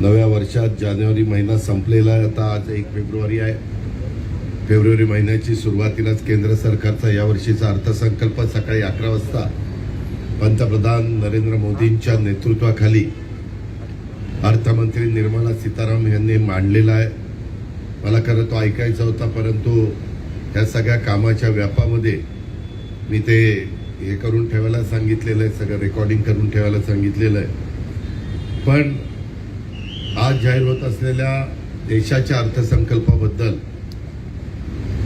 नव्या वर्षात जानेवारी महिना संपलेला आहे. आता आज एक फेब्रुवारी आहे. फेब्रुवारी महिन्याची सुरुवातीलाच केंद्र सरकारचा यावर्षीचा अर्थसंकल्प सकाळी अकरा वाजता पंतप्रधान नरेंद्र मोदींच्या नेतृत्वाखाली अर्थमंत्री निर्मला सीताराम यांनी मांडलेला आहे. मला खरं तो ऐकायचा होता परंतु या सगळ्या कामाच्या व्यापामध्ये मी ते हे करून ठेवायला सांगितलेलं आहे सगळं रेकॉर्डिंग करून ठेवायला सांगितलेलं आहे. पण आज जाहीर होत असलेल्या देशाच्या अर्थसंकल्पाबद्दल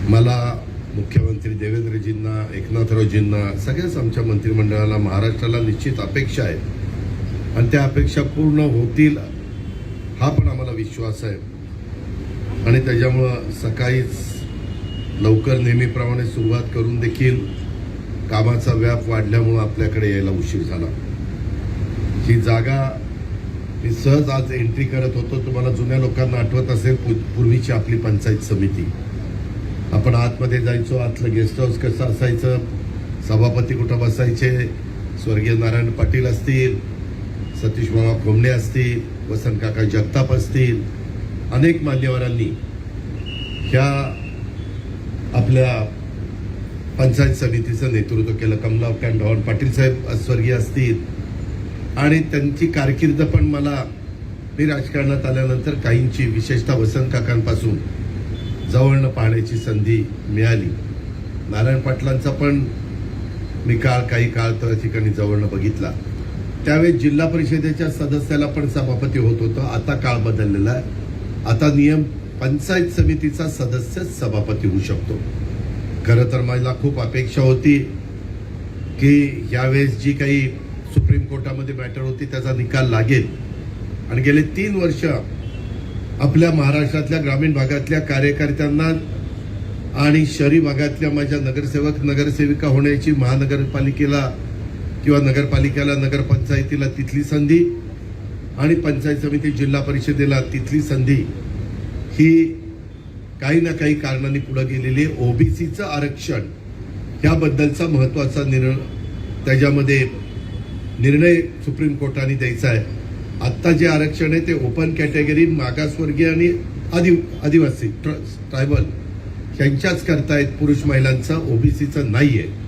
मला मुख्यमंत्री देवेंद्रजींना एकनाथरावजींना सगळ्याच आमच्या मंत्रिमंडळाला महाराष्ट्राला निश्चित अपेक्षा आहे. आणि त्या अपेक्षा पूर्ण होतील हा पण आम्हाला विश्वास आहे. आणि त्याच्यामुळं सकाळीच लवकर नेहमीप्रमाणे सुरुवात करून देखील कामाचा व्याप वाढल्यामुळं आपल्याकडे यायला उशीर झाला. ही जागा मी सहज आज एंट्री करत होतो. तुम्हाला जुन्या लोकांना आठवत असेल पूर्वीची आपली पंचायत समिती. आपण आतमध्ये जायचो आतलं गेस्ट हाऊस कसं असायचं? सभापती कुठं बसायचे? स्वर्गीय नारायण पाटील असतील सतीश मामा खोमणे असतील वसंत काका जगताप असतील अनेक मान्यवरांनी ह्या आपल्या पंचायत समितीचं नेतृत्व केलं. कमलाव कॅन्डॉन पाटील साहेब स्वर्गीय असतील. आणि त्यांची कारकीर्द पण मला मी राजकारणात आल्यानंतर काहींची विशेषतः वसंत काकांपासून जवळनं पाहण्याची संधी मिळाली. नारायण पाटलांचा पण मी काळ काही काळ तर ठिकाणी जवळनं बघितला. त्यावेळेस जिल्हा परिषदेच्या सदस्याला पण सभापती होत होतं. आता काळ बदललेला आहे. आता नियम पंचायत समितीचा सदस्य सभापती होऊ शकतो. खरं तर मला खूप अपेक्षा होती की यावेळेस जी काही सुप्रीम कोर्टामध्ये मॅटर होती त्याचा निकाल लागेल. आणि गेले तीन वर्ष आपल्या महाराष्ट्रातल्या ग्रामीण भागातल्या कार्यकर्त्यांना आणि शहरी भागातल्या माझ्या नगरसेवक नगरसेविका होण्याची महानगरपालिकेला किंवा नगरपालिकेला नगरपंचायतीला तिथली संधी आणि पंचायत समिती जिल्हा परिषदेला तिथली संधी ही काही ना काही कारणांनी पुढे गेलेली ओबीसीचं आरक्षण ह्याबद्दलचा महत्त्वाचा निर्णय त्याच्यामध्ये निर्णय सुप्रीम कोर्टाने द्यायचा आहे. आत्ता जे आरक्षण आहे ते ओपन कॅटेगरी मागासवर्गीय आणि आदि आदिवासी ट्र- ट्रायबल यांच्याच करतायत पुरुष महिलांचा ओबीसीचा नाही आहे